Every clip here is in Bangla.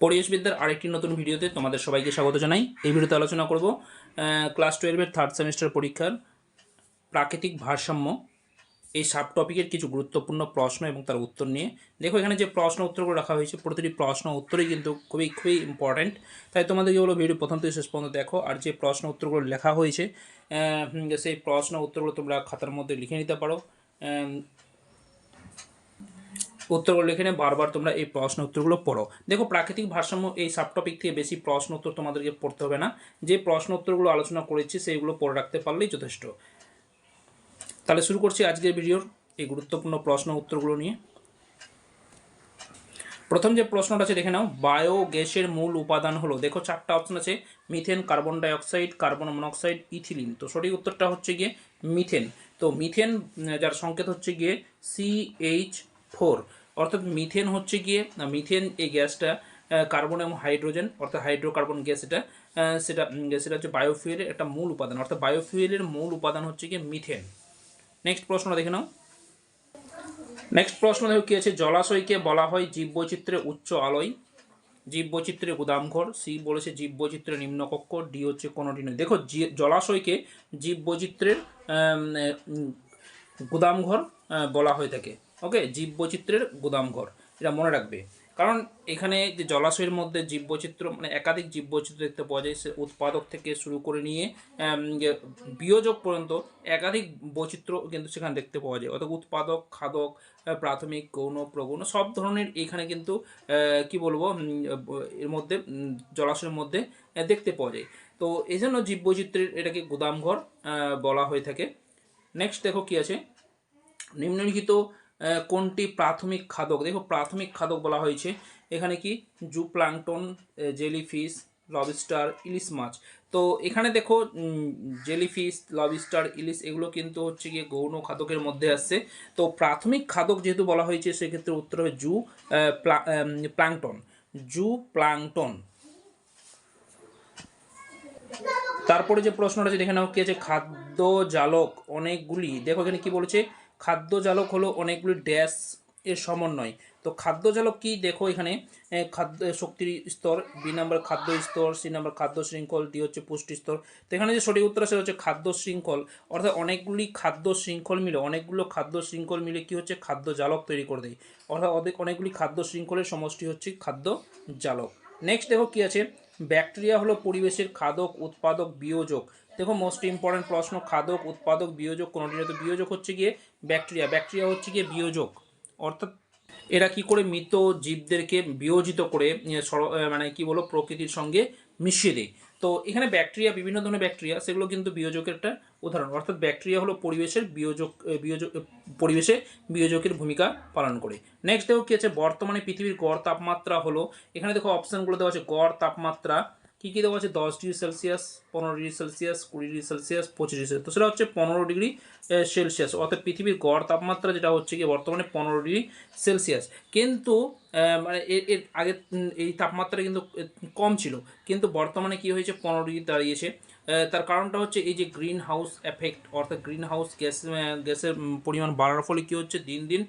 পরিবেশবিদ্যার আরেকটি নতুন ভিডিওতে তোমাদের সবাইকে স্বাগত জানাই। এই ভিডিওতে আলোচনা করব ক্লাস টুয়েলভের থার্ড সেমিস্টার পরীক্ষার প্রাকৃতিক ভারসাম্য। এই সাব টপিকের কিছু গুরুত্বপূর্ণ প্রশ্ন এবং তার উত্তর নিয়ে। দেখো, এখানে যে প্রশ্ন উত্তরগুলো রাখা হয়েছে, প্রতিটি প্রশ্ন উত্তরই কিন্তু খুবই খুবই ইম্পর্ট্যান্ট তাই তোমাদেরকে বলো, ভিডিও প্রথম থেকে শেষ পর্যন্ত দেখো। আর যে প্রশ্ন উত্তরগুলো লেখা হয়েছে সেই প্রশ্ন উত্তরগুলো তোমরা খাতার মধ্যে লিখে নিতে পারো। উত্তরগুলো লিখে বারবার তোমরা এই প্রশ্ন উত্তরগুলো পড়ো। দেখো, প্রাকৃতিক ভারসাম্য এই সাব টপিক থেকে বেশি প্রশ্ন উত্তর তোমাদেরকে পড়তে হবে না। যে প্রশ্ন উত্তরগুলো আলোচনা করেছি সেইগুলো পড়ে রাখতে পারলেই যথেষ্ট। তাহলে শুরু করছি আজকের ভিডিওর এই গুরুত্বপূর্ণ প্রশ্ন উত্তরগুলো নিয়ে। প্রথম যে প্রশ্নটা আছে, দেখে নাও। বায়ো গ্যাসের মূল উপাদান হলো, দেখো চারটা অপশন আছে methane carbon dioxide carbon monoxide ethylene তো সঠিক উত্তরটা হচ্ছে গিয়ে মিথেন তো মিথেন যার সংকেত হচ্ছে গিয়ে সিএইচ ফোর, অর্থাৎ মিথেন হচ্ছে গিয়ে মিথেন এই গ্যাসটা কার্বন এবং হাইড্রোজেন, অর্থাৎ হাইড্রোকার্বন গ্যাস এটা সেটা সেটা হচ্ছে বায়োফুয়েলের একটা মূল উপাদান, অর্থাৎ বায়োফুয়েলের মূল উপাদান হচ্ছে গিয়ে মিথেন। নেক্সট প্রশ্নটা দেখে নাও। নেক্সট প্রশ্ন দেখো কি আছে? জলাশয়কে বলা হয় জীববৈচিত্র্যের উচ্চ আলোয়। জীববৈচিত্র্যের গুদামঘর সি বলেছে জীববৈচিত্র্যের নিম্নকক্ষ, ডি হচ্ছে কোনোটি নয়। দেখো জলাশয়কে জীববৈচিত্র্যের গুদামঘর বলা হয়ে থাকে। ওকে, জীববৈচিত্র্যের গুদামঘর, এটা মনে রাখবে। কারণ এখানে যে জলাশয়ের মধ্যে জীববৈচিত্র্য মানে একাধিক জীববৈচিত্র্য দেখতে পাওয়া যায়, সে উৎপাদক থেকে শুরু করে নিয়ে বিয়োজক পর্যন্ত একাধিক বৈচিত্র্য কিন্তু সেখানে দেখতে পাওয়া যায়। অর্থাৎ উৎপাদক, খাদক প্রাথমিক, গৌণ, প্রগৌণ, সব ধরনের এখানে কিন্তু কি বলব এর মধ্যে জলাশয়ের মধ্যে দেখতে পাওয়া যায়। তো এই জন্য জীববৈচিত্র্যের এটাকে গুদামঘর বলা হয়ে থাকে। নেক্সট দেখো কি আছে। নিম্নলিখিত কোনটি প্রাথমিক খাদক? দেখো, প্রাথমিক খাদক বলা হয়েছে। এখানে কি? জু প্লাংটন জেলিফিশ, লবস্টার, ইলিশ মাছ। তো এখানে দেখো জেলিফিশ, লবস্টার, ইলিশ, এগুলো কিন্তু হচ্ছে গিয়ে গৌণ খাদকের মধ্যে আসছে। তো প্রাথমিক খাদক যেহেতু বলা হয়েছে, সেক্ষেত্রে উত্তর হবে জু প্লা- প্লাংটন। জু প্লাংটন। তারপরে যে প্রশ্নটা আছে, দেখে নাও কি আছে? খাদ্য জালক। অনেকগুলি। দেখো এখানে কি বলেছে? খাদ্য জালক হলো অনেকগুলি ড্যাশ এর সমন্বয়। তো খাদ্য জালক কি? দেখো এখানে খাদ্য শক্তির স্তর বি নাম্বার খাদ্য স্তর সি নাম্বার খাদ্য শৃঙ্খল ডি হচ্ছে পুষ্টি স্তর। তো এখানে যে সঠিক উত্তর আছে হচ্ছে খাদ্য শৃঙ্খল। অর্থাৎ অনেকগুলি খাদ্য শৃঙ্খল মিলে, অনেকগুলো খাদ্য শৃঙ্খল মিলে কি হচ্ছে? খাদ্য জালক তৈরি করে দেয়। অর্থাৎ অনেক অনেকগুলি খাদ্য শৃঙ্খলের সমষ্টি হচ্ছে খাদ্য জালক নেক্সট দেখো কি আছে? ব্যাকটেরিয়া হলো পরিবেশের খাদক উৎপাদক বিয়োজক। দেখো মোস্ট ইম্পর্টেন্ট প্রশ্ন, খাদক উৎপাদক বিয়োজক কোনোটির? তো বিয়োজক হচ্ছে গিয়ে ব্যাকটেরিয়া। ব্যাকটেরিয়া হচ্ছে গিয়ে বিয়োজক। অর্থাৎ এরা কি করে? মৃত জীবদেরকে বিয়োজিত করে মানে কি বলো? প্রকৃতির সঙ্গে মিশিয়ে দেয়। তো এখানে ব্যাকটেরিয়া বিভিন্ন ধরনের ব্যাকটেরিয়া সেগুলো কিন্তু বিয়োজকের একটা উদাহরণ। অর্থাৎ ব্যাকটেরিয়া হলো পরিবেশের বিয়োজক বিয়োজক পরিবেশে বিয়োজকের ভূমিকা পালন করে। নেক্সট দেখো কি আছে, বর্তমানে পৃথিবীর গড় তাপমাত্রা হলো, এখানে দেখো অপশানগুলো দেওয়া আছে, গড় তাপমাত্রা কী কী দেওয়া আছে? দশ ডিগ্রি সেলসিয়াস, পনেরো ডিগ্রি সেলসিয়াস, কুড়ি ডিগ্রি সেলসিয়াস, পঁচিশ ডিগ্রি তো সেটা হচ্ছে পনেরো ডিগ্রি সেলসিয়াস। অর্থাৎ পৃথিবীর গড় তাপমাত্রা যেটা হচ্ছে কি, বর্তমানে পনেরো ডিগ্রি সেলসিয়াস। কিন্তু মানে এর আগে এই তাপমাত্রা কিন্তু কম ছিল। কিন্তু বর্তমানে কি হয়েছে? পনেরো ডিগ্রি দাঁড়িয়েছে। তার কারণটা হচ্ছে এই যে গ্রিন হাউস এফেক্ট অর্থাৎ গ্রিন হাউস গ্যাস গ্যাসের পরিমাণ বাড়ার ফলে কী হচ্ছে? দিন দিন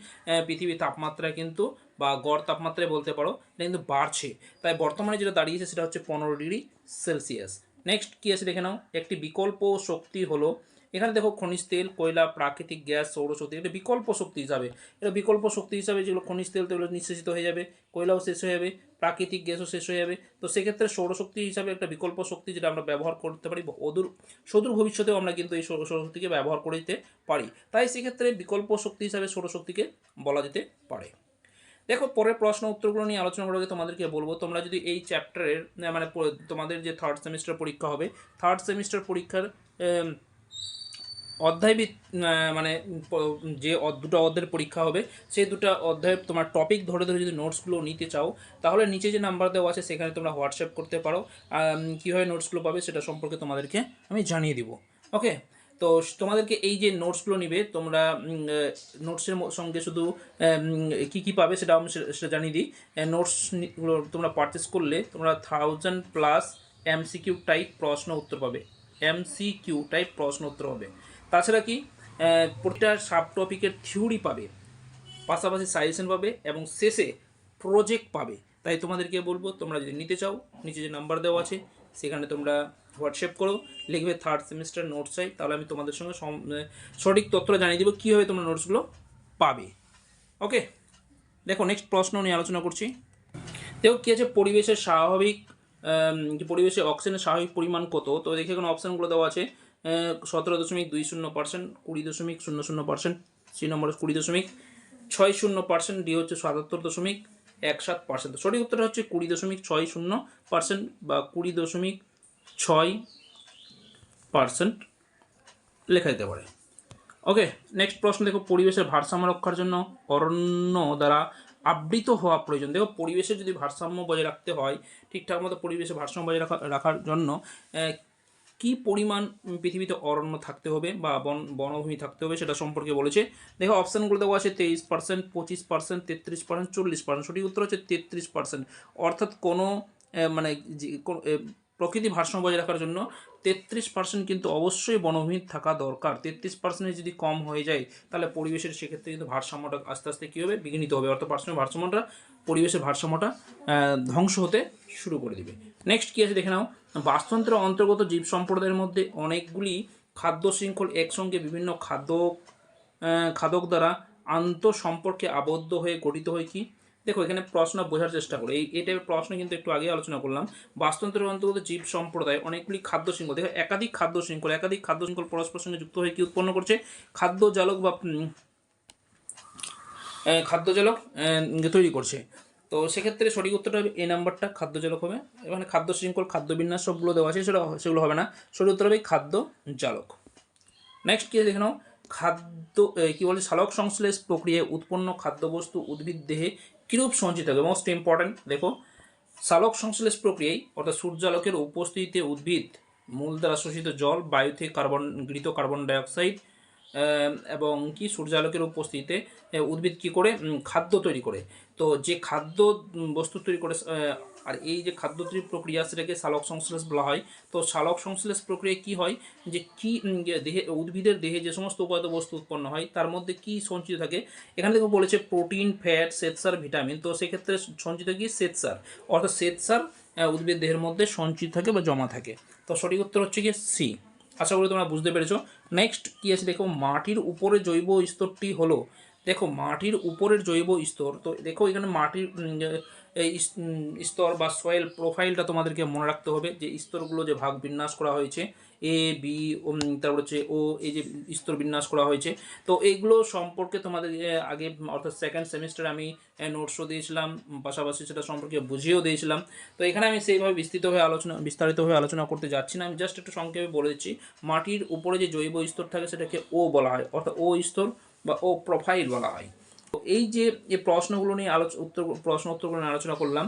পৃথিবীর তাপমাত্রা কিন্তু, বা গড় তাপমাত্রায় বলতে পারো, এটা কিন্তু বাড়ছে। তাই বর্তমানে যেটা দাঁড়িয়েছে সেটা হচ্ছে পনেরো ডিগ্রি সেলসিয়াস। নেক্সট কী আছে দেখে নাও? একটি বিকল্প শক্তি হলো এখানে দেখো খনিজ তেল, কয়লা, প্রাকৃতিক গ্যাস, সৌরশক্তি, এটা বিকল্প শক্তি হিসাবে। এটা বিকল্প শক্তি হিসাবে যেগুলো খনিজ তেল তো এগুলো নিঃশেষিত হয়ে যাবে, কয়লাও শেষ হয়ে যাবে, প্রাকৃতিক গ্যাসও শেষ হয়ে যাবে। তো সেক্ষেত্রে সৌরশক্তি হিসাবে একটা বিকল্প শক্তি যেটা আমরা ব্যবহার করতে পারি অদূর, সুদূর ভবিষ্যতেও আমরা কিন্তু এই সৌর সৌরশক্তিকে ব্যবহার করে দিতে পারি। তাই সেক্ষেত্রে বিকল্প শক্তি হিসাবে সৌরশক্তিকে বলা যেতে পারে। দেখো, পরের প্রশ্ন উত্তরগুলো নিয়ে আলোচনা আগে তোমাদেরকে বলব, তোমরা যদি এই চ্যাপ্টারের মানে তোমাদের যে থার্ড সেমিস্টার পরীক্ষা হবে থার্ড সেমিস্টার পরীক্ষার অধ্যায় মানে যে দুটো অধ্যায়ের পরীক্ষা হবে, সেই দুটো অধ্যায়ের তোমার টপিক ধরে ধরে যদি নোটসগুলো নিতে চাও, তাহলে নিচে যে নাম্বার দেওয়া আছে, সেখানে তোমরা হোয়াটসঅ্যাপ করতে পারো। কীভাবে নোটসগুলো পাবে সেটা সম্পর্কে তোমাদেরকে আমি জানিয়ে দিব। ওকে তো তোমাদেরকে এই যে নোটসগুলো নিবে, তোমরা নোটসের সঙ্গে শুধু কি কি পাবে সেটা আমি সেটা জানিয়ে দিই। নোটসগুলো তোমরা পারচেস করলে, তোমরা থাউজেন্ড প্লাস এমসিকিউ টাইপ প্রশ্ন উত্তর পাবে। এমসিকিউ টাইপ প্রশ্ন উত্তর হবে। তাছাড়া কি প্রতিটা সাব টপিকের থিওরি পাবে, পাশাপাশি সাজেশন পাবে এবং শেষে প্রজেক্ট পাবে। তাই তোমাদেরকে বলব, তোমরা যদি নিতে চাও, নিচে যে নাম্বার দেওয়া আছে, সেখানে তোমরা হোয়াটসঅ্যাপ করো, লিখবে থার্ড সেমিস্টার নোটস চাই, তাহলে আমি তোমাদের সঙ্গে সঠিক তথ্যটা জানিয়ে দেবো, কীভাবে তোমরা নোটসগুলো পাবে। ওকে দেখো নেক্সট প্রশ্ন নিয়ে আলোচনা করছি। দেখো, কী আছে? পরিবেশের স্বাভাবিক পরিবেশে অক্সিজেনের স্বাভাবিক পরিমাণ কত? তো দেখে এখানে অপশানগুলো দেওয়া আছে। সতেরো দশমিক দুই শূন্য পার্সেন্ট কুড়ি দশমিক শূন্য শূন্য পার্সেন্ট সি নম্বর কুড়ি দশমিক ছয় শূন্য পার্সেন্ট ডি হচ্ছে সাতাত্তর দশমিক এক সাত পার্সেন্ট সঠিক উত্তরটা হচ্ছে কুড়ি দশমিক ছয় শূন্য পার্সেন্ট বা কুড়ি দশমিক ছয় পার্সেন্ট লেখা যেতে পারে। ওকে নেক্সট প্রশ্ন দেখো, পরিবেশের ভারসাম্য রক্ষার জন্য অরণ্য দ্বারা আবৃত হওয়া প্রয়োজন। দেখো, পরিবেশের যদি ভারসাম্য বজায় রাখতে হয়, ঠিকঠাক মতো পরিবেশে ভারসাম্য বজায় রাখা রাখার জন্য কি পরিমাণ পৃথিবীতে অরণ্য থাকতে হবে বা বন, বনভূমি থাকতে হবে সেটা সম্পর্কে বলেছে। দেখো অপশানগুলো দেওয়া আছে, তেইশ পার্সেন্ট পঁচিশ পার্সেন্ট তেত্রিশ পার্সেন্ট চল্লিশ পার্সেন্ট সঠিক উত্তর হচ্ছে তেত্রিশ পার্সেন্ট অর্থাৎ কোনো মানে প্রকৃতি ভারসাম্য বজায় রাখার জন্য তেত্রিশ পার্সেন্ট কিন্তু অবশ্যই বনভূমি থাকা দরকার। তেত্রিশ পার্সেন্ট যদি কম হয়ে যায়, তাহলে পরিবেশের সেক্ষেত্রে কিন্তু ভারসাম্যটা আস্তে আস্তে কী হবে? বিঘ্নিত হবে। অর্থাৎ পার্সেন্ট ভারসাম্যটা, পরিবেশের ভারসাম্যটা ধ্বংস হতে শুরু করে দিবে। নেক্সট কী আছে দেখে নাও? বাস্তুতন্ত্রের অন্তর্গত জীব সম্প্রদায়ের মধ্যে অনেকগুলি খাদ্য শৃঙ্খল একসঙ্গে বিভিন্ন খাদ্য খাদক দ্বারা আন্ত সম্পর্কে আবদ্ধ হয়ে গঠিত হয় কি? দেখো, এখানে প্রশ্ন বোঝার চেষ্টা করো। এই এই টাইপের প্রশ্ন কিন্তু একটু আগে আলোচনা করলাম। বাস্তুতন্ত্রের অন্তর্গত জীব সম্প্রদায় অনেকগুলি খাদ্য শৃঙ্খল। দেখো, একাধিক খাদ্য শৃঙ্খল, একাধিক খাদ্য শৃঙ্খল পরস্পর সঙ্গে যুক্ত হয়ে কি উৎপন্ন করছে? খাদ্য জালক বা খাদ্য জালক তৈরি করছে। তো সেক্ষেত্রে সঠিক উত্তরটা হবে এই নাম্বারটা খাদ্যজালক হবে। এখানে খাদ্য শৃঙ্খল, খাদ্য বিন্যাস সবগুলো দেওয়া আছে, সেটা, সেগুলো হবে না। সঠিক উত্তর হবে খাদ্য জালক। নেক্সট কী দেখে নাও? খাদ্য কী বলে? সালোক সংশ্লেষ প্রক্রিয়ায় উৎপন্ন খাদ্যবস্তু উদ্ভিদ দেহে কীরূপ সঞ্চিত হবে মোস্ট ইম্পর্ট্যান্ট দেখো সালোক সংশ্লেষ প্রক্রিয়ায়, অর্থাৎ সূর্যালোকের উপস্থিতিতে উদ্ভিদ, মূল দ্বারা শোষিত জল, বায়ু থেকে কার্বন, গৃহীত কার্বন ডাইঅক্সাইড এবং কি, সূর্যালোকের উপস্থিতিতে উদ্ভিদ কি করে? খাদ্য তৈরি করে। তো যে খাদ্য বস্তু তৈরি করে আর এই যে খাদ্য তৈরি প্রক্রিয়া সেটাকে সালোক সংশ্লেষ বলা হয়। তো সালোক সংশ্লেষ প্রক্রিয়ায় কি হয়? যে কি দেহে, উদ্ভিদের দেহে যে সমস্ত উপাদান বস্তু উৎপন্ন হয়, তার মধ্যে কি সঞ্চিত থাকে? এখানে দেখো বলেছে প্রোটিন, ফ্যাট, শ্বেতসার, ভিটামিন। তো সেক্ষেত্রে সঞ্চিত কি? শ্বেতসার। অর্থাৎ শ্বেতসার উদ্ভিদ দেহের মধ্যে সঞ্চিত থাকে বা জমা থাকে। তো সঠিক উত্তর হচ্ছে কি? সি। আশা করি তোমরা বুঝতে পেরেছ। নেক্সট কী আছে? দেখো, মাটির উপরে জৈব স্তরটি হলো। দেখো, মাটির উপরের জৈব স্তর। তো দেখো, এখানে মাটির এই স্তর বা সয়েল প্রোফাইলটা তোমাদেরকে মনে রাখতে হবে যে স্তরগুলো যে ভাগ বিন্যাস করা হয়েছে এ বি তারপর হচ্ছে ও এই যে স্তর বিন্যাস করা হয়েছে। তো এইগুলো সম্পর্কে তোমাদের আগে, অর্থাৎ সেকেন্ড সেমিস্টারে আমি নোটসও দিয়েছিলাম পাশাপাশি সেটা সম্পর্কে বুঝিয়েও দিয়েছিলাম। তো এখানে আমি সেইভাবে বিস্তৃতভাবে আলোচনা বিস্তারিতভাবে আলোচনা করতে যাচ্ছি না। আমি জাস্ট একটু সংক্ষেপে বলে দিচ্ছি। মাটির উপরে যে জৈব স্তর থাকে সেটাকে ও বলা হয়, অর্থাৎ ও স্তর বা ও প্রোফাইল বলা হয়। এই যে প্রশ্নগুলো নিয়ে আলোচ, উত্তর, প্রশ্ন উত্তরগুলো নিয়ে আলোচনা করলাম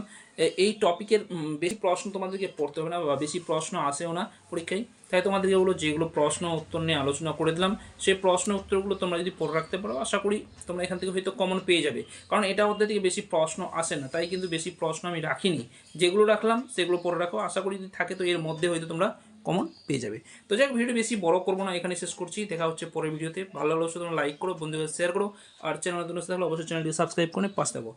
এই টপিকের বেশি প্রশ্ন তোমাদেরকে পড়তে হবে না বা বেশি প্রশ্ন আসেও না পরীক্ষায়। তাই তোমাদেরকে বলো যেগুলো প্রশ্ন উত্তর নিয়ে আলোচনা করে দিলাম, সেই প্রশ্ন উত্তরগুলো তোমরা যদি পড়ে রাখতে পারো, আশা করি তোমরা এখান থেকে হয়তো কমন পেয়ে যাবে। কারণ এটা মধ্যে থেকে বেশি প্রশ্ন আসে না, তাই কিন্তু বেশি প্রশ্ন আমি রাখিনি। যেগুলো রাখলাম, সেগুলো পড়ে রাখো। আশা করি যদি থাকে তো এর মধ্যে হয়তো তোমরা কমন পেয়ে যাবে। তো যাক ভিডিও বেশি বড় করব না এখানে শেষ করছি। দেখা হচ্ছে পরের ভিডিওতে। ভালো লাগলে তোমরা লাইক করো, বন্ধুদের শেয়ার করো। আর চ্যানেল নতুন থাকলে অবশ্যই চ্যানেলটি সাবস্ক্রাইব করে পাশে থাকো।